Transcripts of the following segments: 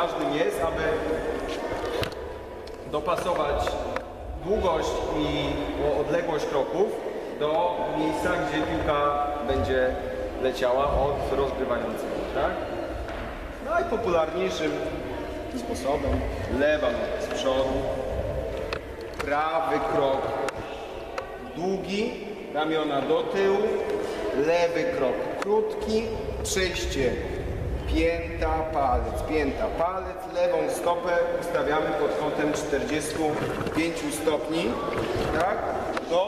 ważnym jest, aby dopasować długość i odległość kroków do miejsca, gdzie piłka będzie leciała od rozgrywającego, tak? Najpopularniejszym sposobem lewa noga z przodu, prawy krok długi, ramiona do tyłu, lewy krok krótki, przejście pięta, palec, pięta, palec, lewą stopę ustawiamy pod kątem 45 stopni, tak, do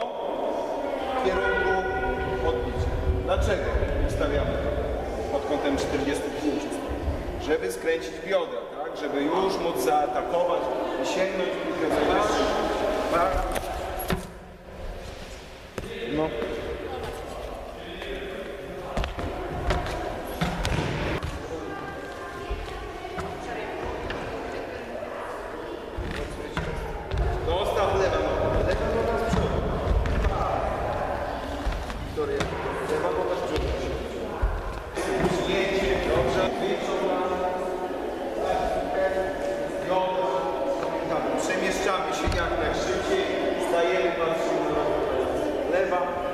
kierunku odbicia. Dlaczego ustawiamy pod kątem 45 stopni? Żeby skręcić biodra, tak, żeby już móc zaatakować i sięgnąć. Tak? Przemieszczamy się jak najszybciej, stajemy, patrzymy lewa.